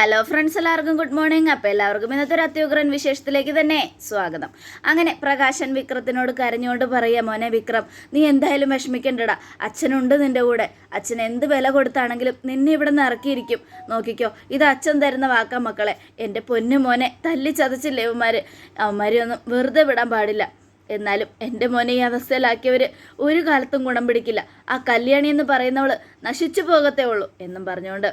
Hello friends എല്ലാവർക്കും good morning അപ്പോൾ എല്ലാവർക്കും ഇന്നത്തെ ഒരു അത്യുഗ്രൻ വിശേഷത്തിലേക്ക് തന്നെ സ്വാഗതം. അങ്ങനെ പ്രകാശൻ വിക്രത്തിനോട് കരഞ്ഞുകൊണ്ട് പറയുക മോനെ വിക്രം നീ എന്തായാലും വിഷമിക്കണ്ടടാ. അച്ഛനുണ്ട് നിന്റെ കൂടെ. അച്ഛൻ എന്ത് വില കൊടുത്താണെങ്കിലും നിന്നെ ഇവിടെ നിന്ന് ഇറക്കിയിരിക്കും. നോക്കിക്കോ ഇത് അച്ഛൻ തരുന്ന വാക്കാ മക്കളെ. എന്റെ പൊന്നു മോനെ തല്ലി ചതച്ചില്ലേ അവന്മാർ അവന്മാരെ? ഒന്നും വെറുതെ വിടാൻ പാടില്ല. എന്നാലും എന്റെ മോനെ ഈ അവസ്ഥയിലാക്കിയവർ ഒരു കാലത്തും ഗുണം പിടിക്കില്ല. ആ കല്യാണി എന്ന് പറയുന്നവൾ നശിച്ചു പോകത്തേ ഉള്ളൂ എന്നും പറഞ്ഞുകൊണ്ട്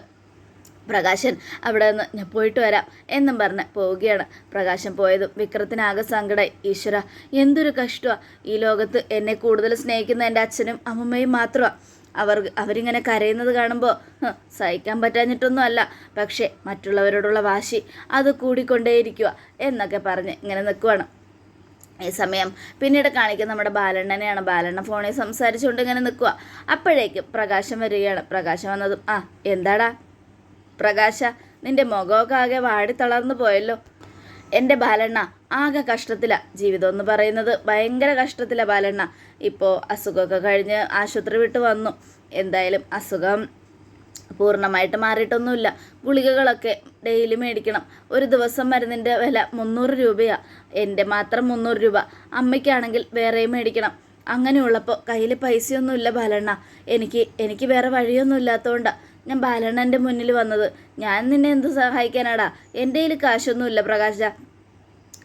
പ്രകാശൻ അവിടെ നിന്ന് ഞാൻ പോയിട്ട് വരാം എന്നും പറഞ്ഞ് പോവുകയാണ്. പ്രകാശൻ പോയതും വിക്രത്തിനാകെ സങ്കടമായി ഈശ്വര എന്തൊരു കഷ്ടമാണ് ഈ ലോകത്ത് എന്നെ കൂടുതൽ സ്നേഹിക്കുന്ന എന്റെ അച്ഛനും അമ്മമ്മയും മാത്രമാണ് അവർ അവരിങ്ങനെ കരയുന്നത് കാണുമ്പോൾ സഹിക്കാൻ പറ്റാഞ്ഞിട്ടൊന്നും അല്ല പക്ഷേ മറ്റുള്ളവരോടുള്ള വാശി അത് കൂടിക്കൊണ്ടേയിരിക്കുക എന്നൊക്കെ പറഞ്ഞ് ഇങ്ങനെ നിൽക്കുവാണ്. ഈ സമയം പിന്നീട് കാണിക്കുന്ന നമ്മുടെ ബാലണ്ണനെയാണ്. ബാലണ്ണ ഫോണിൽ സംസാരിച്ചുകൊണ്ട് ഇങ്ങനെ നിൽക്കുക അപ്പോഴേക്കും പ്രകാശം വരികയാണ്. പ്രകാശം വന്നതും ആ എന്താടാ? പ്രകാശ നിന്റെ മുഖമൊക്കെ ആകെ വാടി തളർന്നു പോയല്ലോ. എന്റെ ബാലണ്ണ ആകെ കഷ്ടത്തിലാണ് ജീവിതം എന്ന് പറയുന്നത്. ഭയങ്കര കഷ്ടത്തിലാണ് ബാലണ്ണ. ഇപ്പോൾ അസുഖമൊക്കെ കഴിഞ്ഞ് ആശുപത്രി വിട്ട് വന്നു. എന്തായാലും അസുഖം പൂർണമായിട്ട് മാറിയിട്ടൊന്നുമില്ല. ഗുളികകളൊക്കെ ഡെയിലി മേടിക്കണം. ഒരു ദിവസം മരുന്നിന്റെ വില മുന്നൂറ് രൂപയാണ് എന്റെ മാത്രം മുന്നൂറ് രൂപ. അമ്മയ്ക്കാണെങ്കിൽ വേറെയും മേടിക്കണം. അങ്ങനെയുള്ളപ്പോൾ കയ്യിൽ പൈസയൊന്നുമില്ല ബാലണ്ണ. എനിക്ക് എനിക്ക് വേറെ വഴിയൊന്നും ഇല്ലാത്തതുകൊണ്ടാണ് ഞാൻ ബാലണ്ണന്റെ മുന്നിൽ വന്നത്. ഞാൻ നിന്നെ എന്ത് സഹായിക്കാനാടാ? എന്റെ കയ്യിൽ കാശൊന്നുമില്ല പ്രകാശ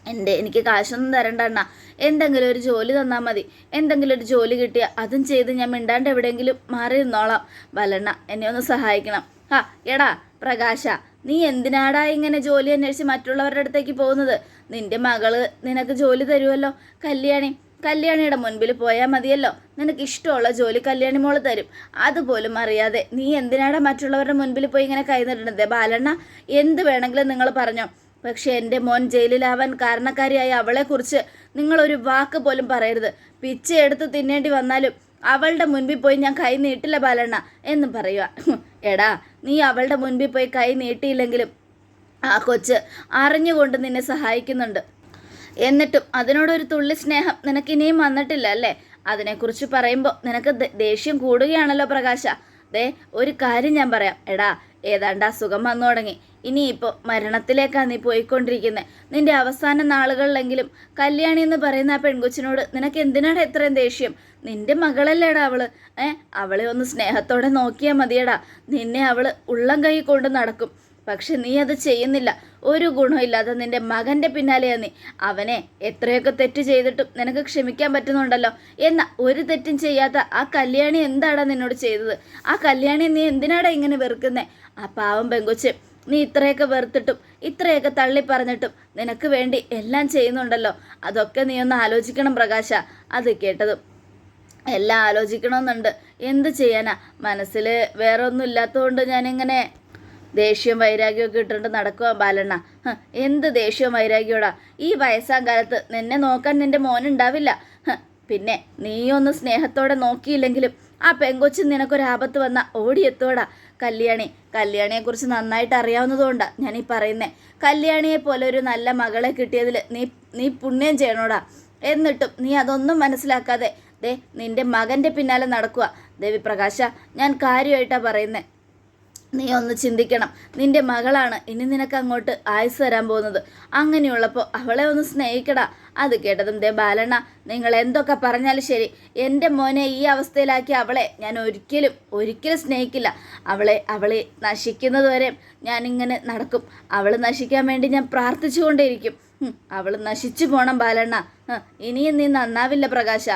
എന്റെ എനിക്ക് കാശൊന്നും തരണ്ട അണ്ണ. എന്തെങ്കിലും ഒരു ജോലി തന്നാൽ മതി. എന്തെങ്കിലും ഒരു ജോലി കിട്ടിയാൽ അതും ചെയ്ത് ഞാൻ മിണ്ടാണ്ട് എവിടെയെങ്കിലും മാറി നിന്നോളാം. ബാലണ്ണ എന്നെ ഒന്ന് സഹായിക്കണം. ആ എടാ പ്രകാശ നീ എന്തിനാടാ ഇങ്ങനെ ജോലി അന്വേഷിച്ച് മറ്റുള്ളവരുടെ അടുത്തേക്ക് പോകുന്നത്? നിന്റെ മകൾ നിനക്ക് ജോലി തരുമല്ലോ കല്യാണി. കല്യാണിയുടെ മുൻപിൽ പോയാൽ മതിയല്ലോ. നിനക്ക് ഇഷ്ടമുള്ള ജോലി കല്യാണി മോൾ തരും. അതുപോലും അറിയാതെ നീ എന്തിനാടാ മറ്റുള്ളവരുടെ മുൻപിൽ പോയി ഇങ്ങനെ കൈ നീട്ടുന്നത് ബാലണ്ണ എന്ത് വേണമെങ്കിലും നിങ്ങൾ പറഞ്ഞോ. പക്ഷെ എന്റെ മോൻ ജയിലിലാവാൻ കാരണക്കാരിയായ അവളെക്കുറിച്ച് നിങ്ങളൊരു വാക്ക് പോലും പറയരുത്. പിച്ച എടുത്ത് തിന്നേണ്ടി വന്നാലും അവളുടെ മുൻപിൽ പോയി ഞാൻ കൈ നീട്ടില്ല ബാലണ്ണ എന്ന് പറയുക എടാ നീ അവളുടെ മുൻപിൽ പോയി കൈ നീട്ടിയില്ലെങ്കിലും ആ കൊച്ച് അറിഞ്ഞുകൊണ്ട് നിന്നെ സഹായിക്കുന്നുണ്ട്. എന്നിട്ടും അതിനോടൊരു തുള്ളി സ്നേഹം നിനക്ക് ഇനിയും വന്നിട്ടില്ല അല്ലേ? അതിനെക്കുറിച്ച് പറയുമ്പോൾ നിനക്ക് ദേഷ്യം കൂടുകയാണല്ലോ പ്രകാശ. ദേ ഒരു കാര്യം ഞാൻ പറയാം. എടാ ഏതാണ്ട് അസുഖം വന്നു തുടങ്ങി. ഇനിയിപ്പോൾ മരണത്തിലേക്കാണ് നീ പോയിക്കൊണ്ടിരിക്കുന്നത് നിന്റെ അവസാന നാളുകളിലെങ്കിലും കല്യാണി എന്ന് പറയുന്ന ആ പെൺകൊച്ചിനോട് നിനക്ക് എന്തിനാണ് ഇത്രയും ദേഷ്യം? നിന്റെ മകളല്ലേടാ അവൾ. ഏ അവളെ ഒന്ന് സ്നേഹത്തോടെ നോക്കിയാൽ മതിയടാ. നിന്നെ അവൾ ഉള്ളം കൈ കൊണ്ട് നടക്കും. പക്ഷെ നീ അത് ചെയ്യുന്നില്ല. ഒരു ഗുണമില്ലാതെ നിന്റെ മകന്റെ പിന്നാലെയാ നീ. അവനെ എത്രയൊക്കെ തെറ്റ് ചെയ്തിട്ടും നിനക്ക് ക്ഷമിക്കാൻ പറ്റുന്നുണ്ടല്ലോ. എന്ന ഒരു തെറ്റും ചെയ്യാത്ത ആ കല്യാണി എന്താടാ നിന്നോട് ചെയ്തത്? ആ കല്യാണി നീ എന്തിനാടാ ഇങ്ങനെ വെറുക്കുന്നേ? ആ പാവം പെങ്കൊച്ച് നീ ഇത്രയൊക്കെ വെറുത്തിട്ടും ഇത്രയൊക്കെ തള്ളി പറഞ്ഞിട്ടും നിനക്ക് വേണ്ടി എല്ലാം ചെയ്യുന്നുണ്ടല്ലോ. അതൊക്കെ നീ ഒന്ന് ആലോചിക്കണം പ്രകാശ. അത് കേട്ടതും എല്ലാം ആലോചിക്കണമെന്നുണ്ട്. എന്ത് ചെയ്യാനാ? മനസ്സിൽ വേറെ ഒന്നും ഇല്ലാത്തതുകൊണ്ട് ഞാനിങ്ങനെ ദേഷ്യവും വൈരാഗ്യമൊക്കെ ഇട്ടുകൊണ്ട് നടക്കുക ബാലണ്ണ. എന്ത് ദേഷ്യവും വൈരാഗ്യോടാ? ഈ വയസ്സാം കാലത്ത് നിന്നെ നോക്കാൻ നിന്റെ മോനുണ്ടാവില്ല പിന്നെ നീയൊന്ന് സ്നേഹത്തോടെ നോക്കിയില്ലെങ്കിലും ആ പെങ്കൊച്ച് നിനക്കൊരാപത്ത് വന്ന ഓടിയെത്തോടാ. കല്യാണി കല്യാണിയെക്കുറിച്ച് നന്നായിട്ട് അറിയാവുന്നതുകൊണ്ടാണ് ഞാൻ ഈ പറയുന്നേ. കല്യാണിയെ പോലെ ഒരു നല്ല മകളെ കിട്ടിയതിൽ നീ നീ പുണ്യം ചെയ്യണോടാ. എന്നിട്ടും നീ അതൊന്നും മനസ്സിലാക്കാതെ ദേ നിന്റെ മകന്റെ പിന്നാലെ നടക്കുക ദേവി പ്രകാശ ഞാൻ കാര്യമായിട്ടാണ് പറയുന്നത് നീ ഒന്ന് ചിന്തിക്കണം. നിന്റെ മകളാണ് ഇനി നിനക്ക് അങ്ങോട്ട് ആയുസ് തരാൻ പോകുന്നത്. അങ്ങനെയുള്ളപ്പോൾ അവളെ ഒന്ന് സ്നേഹിക്കടാ. അത് കേട്ടതും ദേ ബാലണ്ണ നിങ്ങൾ എന്തൊക്കെ പറഞ്ഞാലും ശരി. എന്റെ മോനെ ഈ അവസ്ഥയിലാക്കി അവളെ ഞാൻ ഒരിക്കലും ഒരിക്കലും സ്നേഹിക്കില്ല. അവളെ അവളെ നശിക്കുന്നതുവരെ ഞാനിങ്ങനെ നടക്കും. അവൾ നശിക്കാൻ വേണ്ടി ഞാൻ പ്രാർത്ഥിച്ചുകൊണ്ടേയിരിക്കും. അവൾ നശിച്ചു പോണം ബാലണ്ണ. ഇനിയും നീ നന്നാവില്ല പ്രകാശ.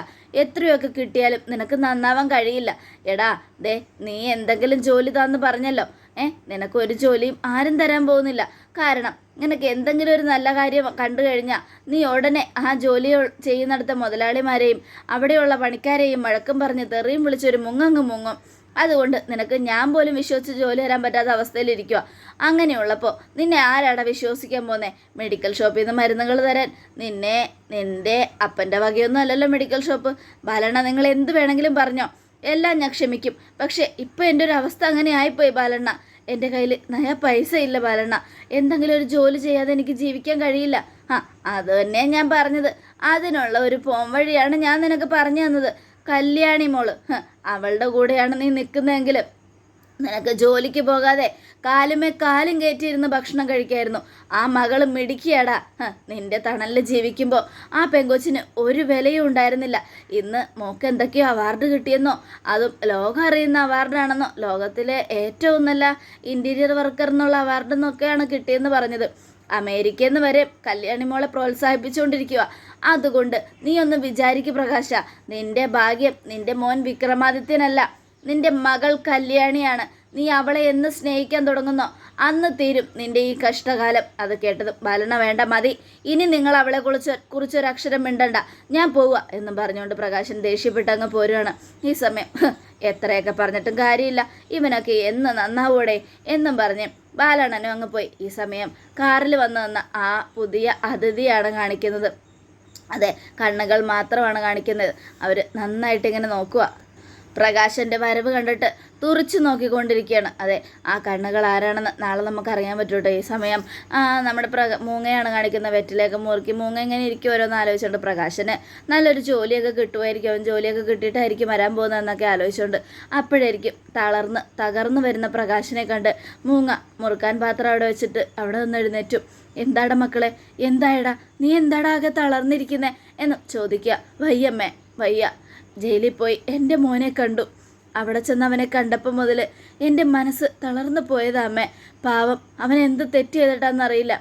എത്രയൊക്കെ കിട്ടിയാലും നിനക്ക് നന്നാവാൻ കഴിയില്ല. എടാ ദേ നീ എന്തെങ്കിലും ജോലി താന്ന് പറഞ്ഞല്ലോ. ഏ നിനക്ക് ഒരു ജോലിയും ആരും തരാൻ പോകുന്നില്ല. കാരണം നിനക്ക് എന്തെങ്കിലും ഒരു നല്ല കാര്യം കണ്ടു കഴിഞ്ഞാൽ നീ ഉടനെ ആ ജോലി ചെയ്യുന്നിടത്തെ മുതലാളിമാരെയും അവിടെയുള്ള പണിക്കാരെയും വഴക്കം പറഞ്ഞ് തെറിയും വിളിച്ചൊരു മുങ്ങങ്ങ് മുങ്ങും. അതുകൊണ്ട് നിനക്ക് ഞാൻ പോലും വിശ്വസിച്ച് ജോലി തരാൻ പറ്റാത്ത അവസ്ഥയിലിരിക്കുക അങ്ങനെയുള്ളപ്പോൾ നിന്നെ ആരാടാ വിശ്വസിക്കാൻ പോന്നെ? മെഡിക്കൽ ഷോപ്പിൽ നിന്ന് മരുന്നുകൾ തരാൻ. നിന്നെ നിന്റെ അപ്പന്റെ വകയൊന്നും അല്ലല്ലോ മെഡിക്കൽ ഷോപ്പ് ബാലണ്ണ നിങ്ങൾ എന്ത് വേണമെങ്കിലും പറഞ്ഞോ. എല്ലാം ഞാൻ ക്ഷമിക്കും. പക്ഷേ ഇപ്പോൾ എന്റെ ഒരു അവസ്ഥ അങ്ങനെ ആയിപ്പോയി ബാലണ്ണ. എന്റെ കയ്യിൽ നയ പൈസ ഇല്ല ബാലണ്ണ. എന്തെങ്കിലും ഒരു ജോലി ചെയ്യാതെ എനിക്ക് ജീവിക്കാൻ കഴിയില്ല. ആ അത് തന്നെ ഞാൻ പറഞ്ഞത്. അതിനുള്ള ഒരു പോം വഴിയാണ് ഞാൻ നിനക്ക് പറഞ്ഞു തന്നത്. കല്യാണി മോൾ. അവളുടെ കൂടെയാണ് നീ നിൽക്കുന്നതെങ്കിലും നിനക്ക് ജോലിക്ക് പോകാതെ കാലുമേ കാലും കയറ്റിയിരുന്ന് ഭക്ഷണം കഴിക്കായിരുന്നു. ആ മകൾ മിടിക്കിയാടാ. നിന്റെ തണലിൽ ജീവിക്കുമ്പോൾ ആ പെങ്കൊച്ചിന് ഒരു വിലയും ഉണ്ടായിരുന്നില്ല. ഇന്ന് മോക്ക് എന്തൊക്കെയോ അവാർഡ് കിട്ടിയെന്നോ അതും ലോകം അറിയുന്ന അവാർഡാണെന്നോ ലോകത്തിലെ ഏറ്റവും നല്ല ഇന്റീരിയർ വർക്കർ എന്നുള്ള അവാർഡ് എന്നൊക്കെയാണ് കിട്ടിയെന്ന് പറഞ്ഞത്. അമേരിക്കയിൽ നിന്ന് വരെ കല്യാണിമോളെ പ്രോത്സാഹിപ്പിച്ചുകൊണ്ടിരിക്കുക അതുകൊണ്ട് നീ ഒന്ന് വിചാരിക്ക് പ്രകാശ നിന്റെ ഭാഗ്യം നിന്റെ മോൻ വിക്രമാദിത്യനല്ല. നിന്റെ മകൾ കല്യാണിയാണ്. നീ അവളെ എന്ന് സ്നേഹിക്കാൻ തുടങ്ങുന്നോ. അന്ന് തീരും നിന്റെ ഈ കഷ്ടകാലം. അത് കേട്ടത് ബാലന വേണ്ട മതി. ഇനി നിങ്ങൾ അവളെ കുറിച്ച് കുറിച്ചൊരു അക്ഷരം മിണ്ടണ്ട. ഞാൻ പോവുക എന്ന് പറഞ്ഞുകൊണ്ട് പ്രകാശൻ ദേഷ്യപ്പെട്ട് അങ്ങ് പോരുകയാണ് ഈ സമയം എത്രയൊക്കെ പറഞ്ഞിട്ടും കാര്യമില്ല. ഇവനൊക്കെ എന്ന് നന്നാവൂടെ എന്നും പറഞ്ഞ് ബാലണ്ണനും അങ്ങ് പോയി. ഈ സമയം കാറിൽ വന്നു ആ പുതിയ അതിഥിയാണ് കാണിക്കുന്നത്. അതെ കണ്ണുകൾ മാത്രമാണ് കാണിക്കുന്നത്. അവർ നന്നായിട്ട് ഇങ്ങനെ നോക്കുക പ്രകാശന്റെ വരവ് കണ്ടിട്ട് തുറച്ചു നോക്കിക്കൊണ്ടിരിക്കുകയാണ്. അതെ ആ കണ്ണുകൾ ആരാണെന്ന് നാളെ നമുക്ക് അറിയാൻ പറ്റൂട്ടോ. ഈ സമയം നമ്മുടെ പ്രക മൂങ്ങയാണ് കാണിക്കുന്ന വെറ്റിലേക്ക് മുറുക്കി മൂങ്ങ എങ്ങനെ ഇരിക്കും ഓരോന്ന് ആലോചിച്ചുകൊണ്ട് പ്രകാശന് നല്ലൊരു ജോലിയൊക്കെ കിട്ടുമായിരിക്കും അവൻ ജോലിയൊക്കെ കിട്ടിയിട്ടായിരിക്കും വരാൻ പോകുന്നതെന്നൊക്കെ ആലോചിച്ചുകൊണ്ട് അപ്പോഴായിരിക്കും തളർന്ന് തകർന്നു വരുന്ന പ്രകാശനെ കണ്ട് മൂങ്ങ മുറുക്കാൻ പാത്രം അവിടെ വെച്ചിട്ട് അവിടെ നിന്ന് എഴുന്നേറ്റു. എന്താടാ മക്കളെ? എന്തായടാ? നീ എന്താടാ ആകെ തളർന്നിരിക്കുന്നേ? എന്ന് ചോദിക്കുക. വയ്യമ്മേ വയ്യ. ജയിലിൽ പോയി എന്റെ മോനെ കണ്ടു. അവിടെ ചെന്ന് അവനെ കണ്ടപ്പോൾ മുതൽ എന്റെ മനസ്സ് തളർന്നു പോയതാമ്മേ പാവം അവൻ എന്ത് തെറ്റ് ചെയ്തിട്ടാന്നറിയില്ല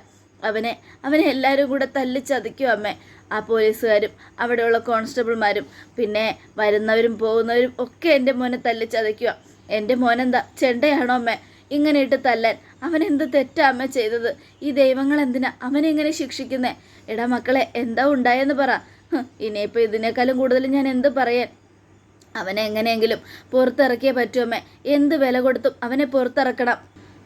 അവനെ അവനെ എല്ലാവരും കൂടെ തല്ലിച്ചതയ്ക്കും അമ്മേ. ആ പോലീസുകാരും അവിടെയുള്ള കോൺസ്റ്റബിൾമാരും പിന്നെ വരുന്നവരും പോകുന്നവരും ഒക്കെ എന്റെ മോനെ തല്ലിച്ചതയ്ക്കുക എന്റെ മോനെന്താ ചെണ്ടയാണോ അമ്മേ? ഇങ്ങനെ ഇട്ട് തല്ലാൻ. അവൻ എന്ത് തെറ്റാ അമ്മ ചെയ്തത്? ഈ ദൈവങ്ങൾ എന്തിനാ അവനെ ഇങ്ങനെ ശിക്ഷിക്കുന്നേ? എടാ മക്കളെ എന്താ ഉണ്ടായെന്ന് പറ. ഇനിയിപ്പോൾ ഇതിനേക്കാളും കൂടുതൽ ഞാൻ എന്ത് പറയാൻ? അവനെ എങ്ങനെയെങ്കിലും പുറത്തിറക്കിയേ പറ്റുമേ എന്ത് വില കൊടുത്തും അവനെ പുറത്തിറക്കണം.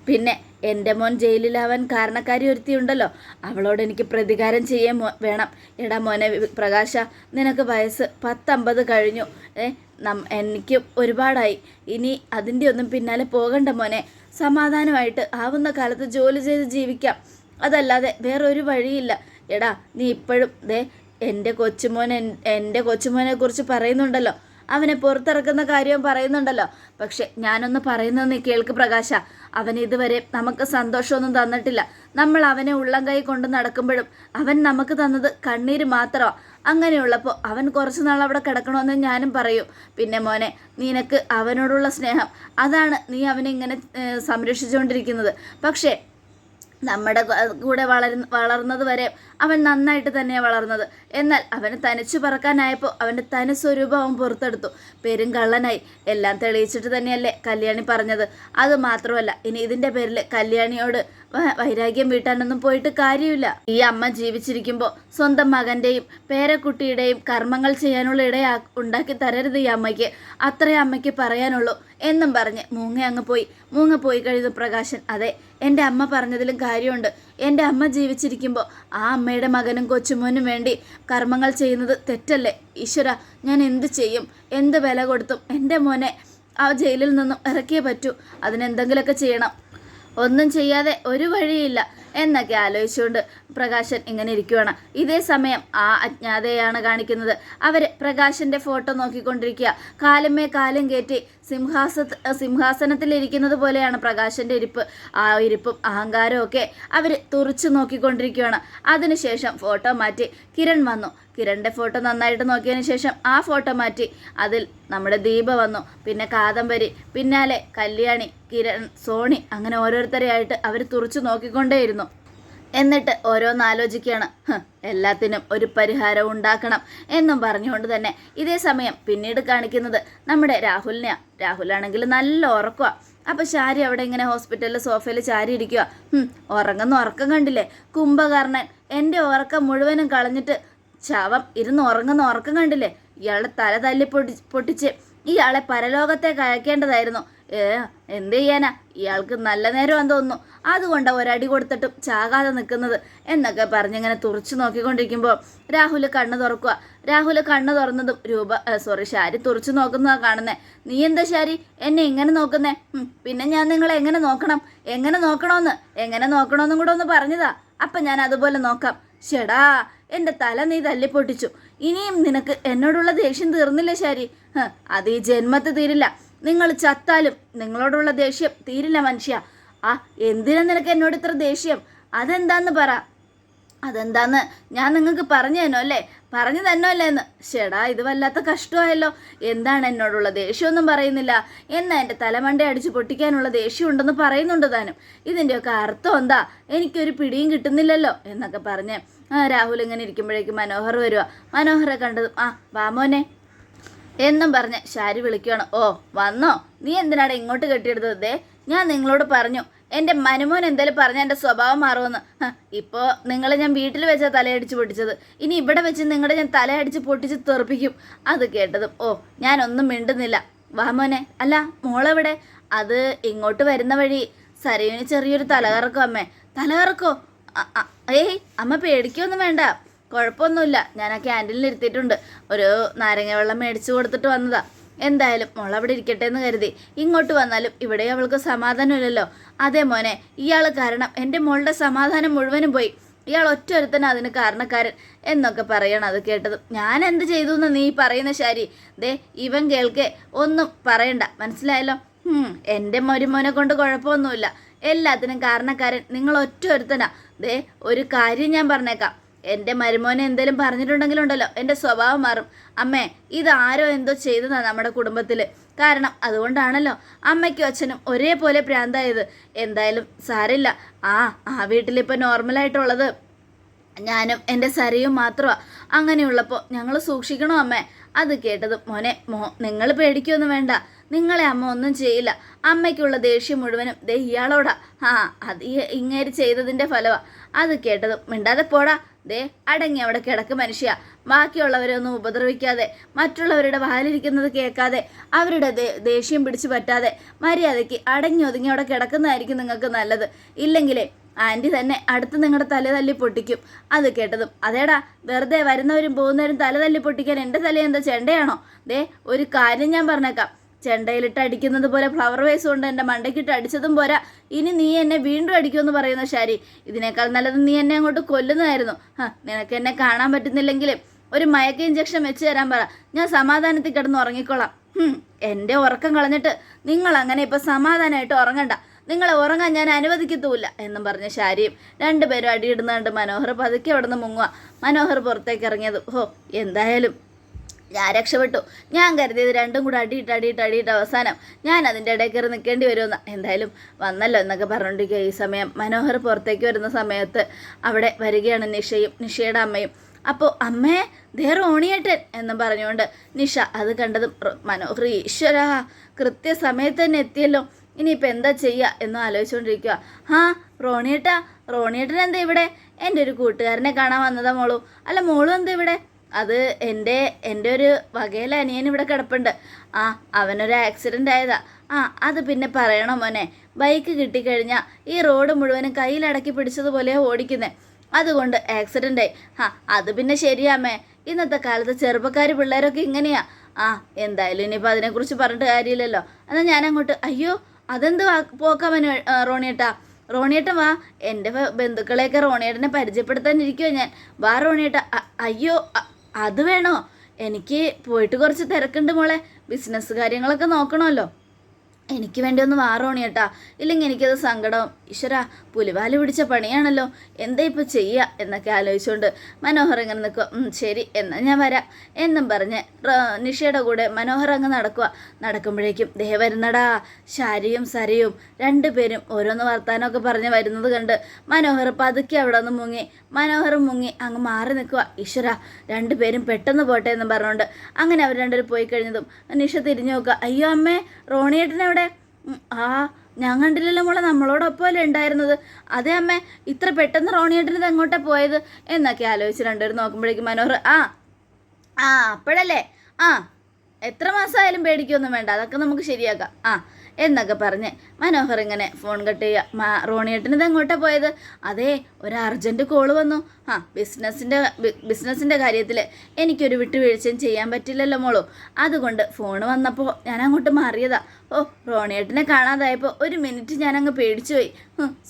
പിന്നെ എന്റെ മോൻ ജയിലിലാവാൻ കാരണക്കാരി ഒരുത്തിയുണ്ടല്ലോ. അവളോട് എനിക്ക് പ്രതികാരം ചെയ്യേ വേണം. എടാ മോനെ പ്രകാശ നിനക്ക് വയസ്സ് പത്തമ്പത് കഴിഞ്ഞു. ഏ നം എനിക്ക് ഒരുപാടായി. ഇനി അതിന്റെ ഒന്നും പിന്നാലെ പോകണ്ട മോനെ. സമാധാനമായിട്ട് ആവുന്ന കാലത്ത് ജോലി ചെയ്ത് ജീവിക്കാം. അതല്ലാതെ വേറൊരു വഴിയില്ല. എടാ നീ ഇപ്പോഴും ദേ എന്റെ കൊച്ചുമോൻ എന്റെ കൊച്ചുമോനെ കുറിച്ച് പറയുന്നുണ്ടല്ലോ. അവനെ പുറത്തിറക്കുന്ന കാര്യം പറയുന്നുണ്ടല്ലോ. പക്ഷെ ഞാനൊന്ന് പറയുന്നത് കേൾക്ക് പ്രകാശ. അവൻ ഇതുവരെ നമുക്ക് സന്തോഷമൊന്നും തന്നിട്ടില്ല. നമ്മൾ അവനെ ഉള്ളം കൈ കൊണ്ട് നടക്കുമ്പോഴും അവൻ നമുക്ക് തന്നത് കണ്ണീര് മാത്രമാണ് അങ്ങനെയുള്ളപ്പോൾ അവൻ കുറച്ച് നാൾ അവിടെ കിടക്കണമെന്ന് ഞാനും പറയും. പിന്നെ മോനെ നിനക്ക് അവനോടുള്ള സ്നേഹം അതാണ് നീ അവനെ ഇങ്ങനെ സംരക്ഷിച്ചുകൊണ്ടിരിക്കുന്നത്. പക്ഷേ നമ്മുടെ കൂടെ വളരുന്ന വളർന്നത് വരെ അവൻ നന്നായിട്ട് തന്നെയാണ് വളർന്നത്. എന്നാൽ അവന് തനിച്ചു പറക്കാനായപ്പോൾ അവന്റെ തനി സ്വരൂപം അവൻ പുറത്തെടുത്തു. പേരും കള്ളനായി. എല്ലാം തെളിയിച്ചിട്ട് തന്നെയല്ലേ കല്യാണി പറഞ്ഞത്. അത് മാത്രമല്ല ഇനി ഇതിന്റെ പേരിൽ കല്യാണിയോട് വൈരാഗ്യം വീട്ടാനൊന്നും പോയിട്ട് കാര്യമില്ല. ഈ അമ്മ ജീവിച്ചിരിക്കുമ്പോൾ സ്വന്തം മകന്റെയും പേരക്കുട്ടിയുടെയും കർമ്മങ്ങൾ ചെയ്യാനുള്ള ഇടയാ ഉണ്ടാക്കി തരരുത് ഈ അമ്മയ്ക്ക്. അത്രേ അമ്മയ്ക്ക് പറയാനുള്ളൂ. എന്നും പറഞ്ഞ് മൂങ്ങ അങ്ങ് പോയി. മൂങ്ങ പോയി കഴിഞ്ഞ പ്രകാശൻ അതെ എന്റെ അമ്മ പറഞ്ഞതിലും കാര്യമുണ്ട്. എന്റെ അമ്മ ജീവിച്ചിരിക്കുമ്പോൾ ആ അമ്മയുടെ മകനും കൊച്ചുമോനും വേണ്ടി കർമ്മങ്ങൾ ചെയ്യുന്നത് തെറ്റല്ലേ? ഈശ്വര ഞാൻ എന്ത് ചെയ്യും? എന്ത് വില കൊടുത്തും എന്റെ മോനെ ആ ജയിലിൽ നിന്നും ഇറക്കിയേ പറ്റൂ. അതിനെന്തെങ്കിലുമൊക്കെ ചെയ്യണം. ഒന്നും ചെയ്യാതെ ഒരു വഴിയില്ല. എന്നൊക്കെ ആലോചിച്ചുകൊണ്ട് പ്രകാശൻ ഇങ്ങനെ ഇരിക്കുവാണ്. ഇതേ സമയം ആ അജ്ഞാതയാണ് കാണിക്കുന്നത്. അവർ പ്രകാശന്റെ ഫോട്ടോ നോക്കിക്കൊണ്ടിരിക്കുക. കാലമേ കാലം കയറ്റി സിംഹാസ സിംഹാസനത്തിലിരിക്കുന്നത് പോലെയാണ് പ്രകാശന്റെ ഇരിപ്പ്. ആ ഇരിപ്പും അഹങ്കാരവും ഒക്കെ അവർ തുറച്ചു നോക്കിക്കൊണ്ടിരിക്കുകയാണ് അതിനുശേഷം ഫോട്ടോ മാറ്റി കിരൺ വന്നു. കിരണിന്റെ ഫോട്ടോ നന്നായിട്ട് നോക്കിയതിന് ശേഷം ആ ഫോട്ടോ മാറ്റി. അതിൽ നമ്മുടെ ദീപ വന്നു. പിന്നെ കാദംബരി പിന്നാലെ കല്യാണി കിരൺ സോണി അങ്ങനെ ഓരോരുത്തരെയായിട്ട് അവർ തുറച്ചു നോക്കിക്കൊണ്ടേയിരുന്നു. എന്നിട്ട് ഓരോന്ന് ആലോചിക്കുകയാണ്. എല്ലാത്തിനും ഒരു പരിഹാരം ഉണ്ടാക്കണം എന്നും പറഞ്ഞുകൊണ്ട് തന്നെ ഇതേ സമയം പിന്നീട് കാണിക്കുന്നത് നമ്മുടെ രാഹുലിനെയാണ് രാഹുലാണെങ്കിൽ നല്ല ഉറക്കുക അപ്പോൾ ചാരി അവിടെ ഇങ്ങനെ ഹോസ്പിറ്റലിൽ സോഫയിൽ ചാരി ഇരിക്കുക "ഹും, ഉറങ്ങുന്ന ഉറക്കം കണ്ടില്ലേ? കുംഭകർണൻ എന്റെ ഉറക്കം മുഴുവനും കളഞ്ഞിട്ട് ശവം ഇരുന്ന് ഉറങ്ങുന്ന ഉറക്കം കണ്ടില്ലേ? ഇയാളെ തല തല്ലി പൊട്ടി പൊട്ടിച്ച് ഇയാളെ പരലോകത്തേക്ക് അയക്കേണ്ടതായിരുന്നു. ഏ എന്ത് ചെയ്യാനാ? ഇയാൾക്ക് നല്ല നേരമാണെന്ന് തോന്നുന്നു. അതുകൊണ്ടാണ് ഒരടി കൊടുത്തിട്ടും ചാകാതെ നിൽക്കുന്നത് എന്നൊക്കെ പറഞ്ഞിങ്ങനെ തുറച്ചു നോക്കിക്കൊണ്ടിരിക്കുമ്പോൾ രാഹുൽ കണ്ണ് തുറക്കുക രാഹുൽ കണ്ണ് തുറന്നതും രൂപ സോറി ശാരി തുറച്ചു നോക്കുന്നതാണ് കാണുന്നത് നീ എന്താ ശാരി? എന്നെ ഇങ്ങനെ നോക്കുന്നേ? പിന്നെ ഞാൻ നിങ്ങളെ എങ്ങനെ നോക്കണം? എങ്ങനെ നോക്കണമെന്ന് എങ്ങനെ നോക്കണമെന്നും കൂടെ ഒന്ന് പറഞ്ഞതാ. അപ്പം ഞാൻ അതുപോലെ നോക്കാം. ഷെടാ എന്റെ തല നീ തല്ലിപ്പൊട്ടിച്ചു. ഇനിയും നിനക്ക് എന്നോടുള്ള ദേഷ്യം തീർന്നില്ല ശാരി? അത് ഈ ജന്മത്ത് തീരില്ല. നിങ്ങൾ ചത്താലും നിങ്ങളോടുള്ള ദേഷ്യം തീരില്ല മനുഷ്യ. ആ എന്തിനാ നിനക്ക് എന്നോട് ഇത്ര ദേഷ്യം? അതെന്താന്ന് പറ. അതെന്താന്ന്? ഞാൻ നിങ്ങൾക്ക് പറഞ്ഞു തന്നോ അല്ലേ? പറഞ്ഞു തന്നോ അല്ലേ എന്ന് ചേടാ ഇത് വല്ലാത്ത കഷ്ടമായല്ലോ. എന്താണ് എന്നോടുള്ള ദേഷ്യമൊന്നും പറയുന്നില്ല. എന്നാ എന്റെ തലമണ്ട അടിച്ച് പൊട്ടിക്കാനുള്ള ദേഷ്യം ഉണ്ടെന്ന് പറയുന്നുണ്ട് താനും. ഇതിന്റെയൊക്കെ അർത്ഥം എന്താ? എനിക്കൊരു പിടിയും കിട്ടുന്നില്ലല്ലോ എന്നൊക്കെ പറഞ്ഞ് രാഹുൽ ഇങ്ങനെ ഇരിക്കുമ്പോഴേക്കും മനോഹർ വരുവാ. മനോഹറെ കണ്ടതും ആ വാമോനെ എന്നും പറഞ്ഞ് ഷാരി വിളിക്കുകയാണ് ഓ വന്നോ? നീ എന്തിനാണ് ഇങ്ങോട്ട് കെട്ടിയെടുത്തത്? ദേ ഞാൻ നിങ്ങളോട് പറഞ്ഞു എന്റെ മനുമോൻ എന്തായാലും പറഞ്ഞ എന്റെ സ്വഭാവം മാറുമെന്ന്. ഇപ്പോൾ നിങ്ങളെ ഞാൻ വീട്ടിൽ വെച്ചാൽ തലയടിച്ച് പൊട്ടിച്ചത്. ഇനി ഇവിടെ വെച്ച് നിങ്ങളുടെ ഞാൻ തലയടിച്ച് പൊട്ടിച്ച് തെറിപ്പിക്കും. അത് കേട്ടതും ഓ ഞാനൊന്നും മിണ്ടുന്നില്ല. വാ മോനെ. അല്ല മോളെവിടെ? അത് ഇങ്ങോട്ട് വരുന്ന വഴി. സരയുന് ചെറിയൊരു തലകറക്കോ അമ്മേ? തലകറക്കോ? ഏയ് അമ്മ പേടിക്കൊന്നും വേണ്ട. കുഴപ്പമൊന്നുമില്ല. ഞാൻ ആ ക്യാന്റീനിൽ ഇരുത്തിയിട്ടുണ്ട്. ഒരു നാരങ്ങ വെള്ളം മേടിച്ചു കൊടുത്തിട്ട് വന്നതാ. എന്തായാലും മോൾ അവിടെ ഇരിക്കട്ടെ എന്ന് കരുതി. ഇങ്ങോട്ട് വന്നാലും ഇവിടെ അവൾക്ക് സമാധാനമില്ലല്ലോ. അതേ മോനെ ഇയാൾ കാരണം എന്റെ മോളുടെ സമാധാനം മുഴുവനും പോയി. ഇയാൾ ഒറ്റ ഒരുത്തന അതിന് കാരണക്കാരൻ എന്നൊക്കെ പറയണം അത് കേട്ടത്. ഞാൻ എന്ത് ചെയ്തു എന്ന് നീ പറയുന്ന ശരി. ദേ ഇവൻ കേൾക്കെ ഒന്നും പറയണ്ട. മനസ്സിലായല്ലോ? എന്റെ മരുമോനെ കൊണ്ട് കുഴപ്പമൊന്നുമില്ല. എല്ലാത്തിനും കാരണക്കാരൻ നിങ്ങൾ ഒറ്റ ഒരുത്തനാ ദേ ഒരു കാര്യം ഞാൻ പറഞ്ഞേക്കാം. എന്റെ മരുമോനെ എന്തെങ്കിലും പറഞ്ഞിട്ടുണ്ടെങ്കിലും ഉണ്ടല്ലോ എന്റെ സ്വഭാവം മാറും. അമ്മേ ഇതാരോ എന്തോ ചെയ്തതാണ് നമ്മുടെ കുടുംബത്തിൽ കാരണം അതുകൊണ്ടാണല്ലോ അമ്മയ്ക്കും അച്ഛനും ഒരേപോലെ പ്രാന്തായത്. എന്തായാലും സാരില്ല ആ ആ വീട്ടിലിപ്പോൾ നോർമലായിട്ടുള്ളത് ഞാനും എന്റെ സരയും മാത്രമാണ് അങ്ങനെയുള്ളപ്പോൾ ഞങ്ങൾ സൂക്ഷിക്കണോ അമ്മേ? അത് കേട്ടതും മോനെ മോ നിങ്ങൾ പേടിക്കൊന്നും വേണ്ട. നിങ്ങളെ അമ്മ ഒന്നും ചെയ്യില്ല. അമ്മയ്ക്കുള്ള ദേഷ്യം മുഴുവനും ദേ ഇയാളോടാ. ആ അത് ഇങ്ങേര് ചെയ്തതിന്റെ ഫലമാണ് അത് കേട്ടതും മിണ്ടാതെ പോടാ. ദേ അടങ്ങി അവിടെ കിടക്ക് മനുഷ്യ. ബാക്കിയുള്ളവരെ ഒന്നും ഉപദ്രവിക്കാതെ മറ്റുള്ളവരുടെ വാലിരിക്കുന്നത് കേൾക്കാതെ അവരുടെ ദേഷ്യം പിടിച്ചു പറ്റാതെ മര്യാദയ്ക്ക് അടങ്ങി ഒതുങ്ങി അവിടെ കിടക്കുന്നതായിരിക്കും നിങ്ങൾക്ക് നല്ലത്. ഇല്ലെങ്കിലേ ആന്റി തന്നെ അടുത്ത് നിങ്ങളുടെ തല തല്ലി പൊട്ടിക്കും. അത് കേട്ടതും അതേടാ വെറുതെ വരുന്നവരും പോകുന്നവരും തല തല്ലി പൊട്ടിക്കാൻ എന്റെ തല എന്താ ചെണ്ടയാണോ? ദേ ഒരു കാര്യം ഞാൻ പറഞ്ഞേക്കാം. ചെണ്ടയിലിട്ട് അടിക്കുന്നത് പോലെ ഫ്ലവർ വേസ് കൊണ്ട് എന്റെ മണ്ടയ്ക്കിട്ട് അടിച്ചതും പോരാ. ഇനി നീ എന്നെ വീണ്ടും അടിക്കുമെന്ന് പറയുന്ന ശരി ഇതിനേക്കാൾ നല്ലത് നീ എന്നെ അങ്ങോട്ട് കൊല്ലുന്നതായിരുന്നു. ഹാ നിനക്ക് എന്നെ കാണാൻ പറ്റുന്നില്ലെങ്കിൽ ഒരു മയക്ക ഇഞ്ചക്ഷൻ വെച്ച് തരാൻ പറ. ഞാൻ സമാധാനത്തിൽ കിടന്ന് ഉറങ്ങിക്കോളാം. എന്റെ ഉറക്കം കളഞ്ഞിട്ട് നിങ്ങൾ അങ്ങനെ ഇപ്പം സമാധാനമായിട്ട് ഉറങ്ങണ്ട. നിങ്ങളെ ഉറങ്ങാൻ ഞാൻ അനുവദിക്കത്തുമില്ല എന്നും പറഞ്ഞ ശാരിയും രണ്ടുപേരും അടിയിടുന്നുണ്ട് മനോഹർ പതുക്കെ അവിടെ നിന്ന് മുങ്ങുക മനോഹർ പുറത്തേക്ക് ഇറങ്ങിയത്. ഓ എന്തായാലും ഞാൻ രക്ഷപ്പെട്ടു. ഞാൻ കരുതിയത് രണ്ടും കൂടെ അടിയിട്ട് അടിയിട്ട് അടിയിട്ട് അവസാനം ഞാൻ അതിന്റെ ഇടയിൽ കയറി നിൽക്കേണ്ടി വരുമെന്ന്. എന്തായാലും വന്നല്ലോ എന്നൊക്കെ പറഞ്ഞുകൊണ്ടിരിക്കുക ഈ സമയം. മനോഹർ പുറത്തേക്ക് വരുന്ന സമയത്ത് അവിടെ വരികയാണ് നിഷയും നിഷയുടെ അമ്മയും. അപ്പോൾ അമ്മേ ദേ റോണിയേട്ടൻ എന്നും പറഞ്ഞുകൊണ്ട് നിഷ അത് കണ്ടതും മനോഹർ ഈശ്വര കൃത്യസമയത്ത് തന്നെ എത്തിയല്ലോ. ഇനിയിപ്പോൾ എന്താ ചെയ്യുക എന്ന് ആലോചിച്ചുകൊണ്ടിരിക്കുക. ആ റോണിയേട്ടാ റോണിയേട്ടൻ എന്താ ഇവിടെ? എന്റെ ഒരു കൂട്ടുകാരനെ കാണാൻ വന്നതാ മോളു. അല്ല മോളും എന്താ ഇവിടെ? അത് എന്റെ എന്റെ ഒരു വകയിലെ അനിയൻ ഇവിടെ കിടപ്പുണ്ട്. ആ അവനൊരു ആക്സിഡന്റ് ആയതാ. ആ അത് പിന്നെ പറയണം മോനെ? ബൈക്ക് കിട്ടിക്കഴിഞ്ഞാൽ ഈ റോഡ് മുഴുവനും കയ്യിലടക്കി പിടിച്ചതുപോലെയാണ് ഓടിക്കുന്നത് അതുകൊണ്ട് ആക്സിഡന്റ് ആയി. ആ അത് പിന്നെ ശരിയാമേ ഇന്നത്തെ കാലത്ത് ചെറുപ്പക്കാർ പിള്ളേരൊക്കെ ഇങ്ങനെയാ. ആ എന്തായാലും ഇനിയിപ്പോൾ അതിനെക്കുറിച്ച് പറഞ്ഞിട്ട് കാര്യമില്ലല്ലോ. എന്നാൽ ഞാൻ അങ്ങോട്ട് അയ്യോ അതെന്ത് പോക്കാമനു റോണിയേട്ടാ? റോണിയേട്ടൻ വാ. എന്റെ ബന്ധുക്കളെയൊക്കെ റോണിയേട്ടനെ പരിചയപ്പെടുത്താനിരിക്കുമോ ഞാൻ. വാ റോണിയേട്ട. അയ്യോ അത് വേണോ? എനിക്ക് പോയിട്ട് കുറച്ച് തിരക്കുണ്ട് മോളെ. ബിസിനസ് കാര്യങ്ങളൊക്കെ നോക്കണമല്ലോ. എനിക്ക് വേണ്ടി ഒന്ന് വാറോണി കേട്ടാ ഇല്ലെങ്കിൽ എനിക്കത് സങ്കടം. ഈശ്വര പുലിവാൽ പിടിച്ച പണിയാണല്ലോ. എന്താ ഇപ്പോൾ ചെയ്യുക എന്നൊക്കെ ആലോചിച്ചുകൊണ്ട് മനോഹർ ഇങ്ങനെ നിൽക്കുക ശരി എന്നാൽ ഞാൻ വരാം. എന്നും പറഞ്ഞ് നിഷയുടെ കൂടെ മനോഹർ അങ്ങ് നടക്കുക നടക്കുമ്പോഴേക്കും ദേ വരുന്നടാ. ശാരിയും സരയും രണ്ടുപേരും ഓരോന്ന് വർത്താനമൊക്കെ പറഞ്ഞ് വരുന്നത് കണ്ട് മനോഹർ പതുക്കെ അവിടെ നിന്ന് മുങ്ങി. മനോഹർ മുങ്ങി അങ്ങ് മാറി നിൽക്കുക ഈശ്വര രണ്ടുപേരും പെട്ടെന്ന് പോട്ടെ എന്ന് പറഞ്ഞുകൊണ്ട് അങ്ങനെ അവർ രണ്ടുപേരും പോയി കഴിഞ്ഞതും നിഷ തിരിഞ്ഞു നോക്കുക അയ്യോ അമ്മേ റോണിയേട്ടനെവിടെ? എവിടെ ആ ഞാൻ കണ്ടില്ലല്ലോ മോളെ നമ്മളോടൊപ്പം അല്ലേ ഉണ്ടായിരുന്നത്. അതേ അമ്മ ഇത്ര പെട്ടെന്ന് റോണിയേട്ടൻ ഇത് എങ്ങോട്ടാ പോയത്? എന്നൊക്കെ ആലോചിച്ച് രണ്ടുപേരും നോക്കുമ്പോഴേക്കും മനോഹർ ആ ആ അപ്പോഴല്ലേ? ആ എത്ര മാസമായാലും പേടിക്കൊന്നും വേണ്ട അതൊക്കെ നമുക്ക് ശരിയാക്കാം. ആ എന്നൊക്കെ പറഞ്ഞ് മനോഹർ ഇങ്ങനെ ഫോൺ കട്ട് ചെയ്യുക മാ റോണിയേട്ടൻ ഇത് എങ്ങോട്ടാ പോയത്? അതെ ഒരു അർജന്റ് കോൾ വന്നു. ആ ബിസിനസ്സിന്റെ ബിസിനസ്സിന്റെ കാര്യത്തിൽ എനിക്കൊരു വിട്ടുവീഴ്ചയും ചെയ്യാൻ പറ്റില്ലല്ലോ മോളൂ. അതുകൊണ്ട് ഫോൺ വന്നപ്പോൾ ഞാൻ അങ്ങോട്ട് മാറിയതാ. ഓ റോണിയേട്ടനെ കാണാതായപ്പോൾ ഒരു മിനിറ്റ് ഞാൻ അങ്ങ് പേടിച്ചു പോയി.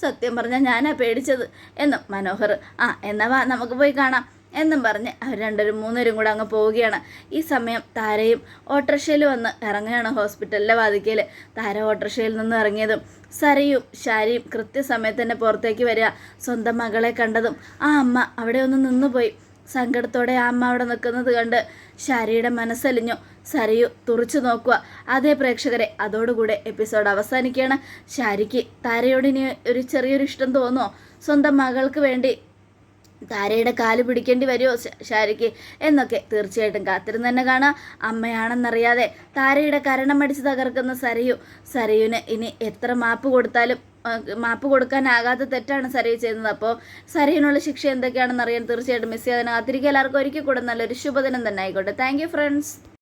സത്യം പറഞ്ഞാൽ ഞാനാ പേടിച്ചത്. എന്നും മനോഹർ ആ എന്നാ വാ നമുക്ക് പോയി കാണാം. എന്നും പറഞ്ഞ് അവർ രണ്ടുപേരും മൂന്നുപേരും കൂടെ അങ്ങ് പോവുകയാണ്. ഈ സമയം താരയും ഓട്ടോറിക്ഷയിൽ വന്ന് ഇറങ്ങുകയാണ് ഹോസ്പിറ്റലിലെ വാതിക്കയിൽ താര ഓട്ടോറിക്ഷയിൽ നിന്ന് ഇറങ്ങിയതും സരയും ശാരിയും കൃത്യസമയത്ത് തന്നെ പുറത്തേക്ക് വരിക സ്വന്തം മകളെ കണ്ടതും ആ അമ്മ അവിടെ ഒന്ന് നിന്നുപോയി. സങ്കടത്തോടെ ആ അമ്മ അവിടെ നിൽക്കുന്നത് കണ്ട് ശാരിയുടെ മനസ്സലിഞ്ഞു. സരയു തുറച്ചു നോക്കുക. അതേ പ്രേക്ഷകരെ അതോടുകൂടെ എപ്പിസോഡ് അവസാനിക്കുകയാണ്. ശാരിക്ക് താരയോട് ഇനി ഒരു ചെറിയൊരു ഇഷ്ടം തോന്നുമോ? സ്വന്തം മകൾക്ക് വേണ്ടി താരയുടെ കാൽ പിടിക്കേണ്ടി വരുമോ ശാരിക്ക്? എന്നൊക്കെ തീർച്ചയായിട്ടും കാത്തിരുന്ന് തന്നെ കാണാം. അമ്മയാണെന്നറിയാതെ താരയുടെ കരണം അടിച്ച് തകർക്കുന്ന സരയു. സരയുന് ഇനി എത്ര മാപ്പ് കൊടുത്താലും മാപ്പ് കൊടുക്കാനാകാത്ത തെറ്റാണ് സരയു ചെയ്യുന്നത്. അപ്പോൾ സരയുനുള്ള ശിക്ഷ എന്തൊക്കെയാണെന്ന് അറിയാൻ തീർച്ചയായിട്ടും മിസ് ചെയ്യാതെ കാത്തിരിക്കുക എല്ലാവർക്കും ഒരിക്കൽ കൂടെ നല്ലൊരു ശുഭദിനം തന്നെ ആയിക്കോട്ടെ. Thank friends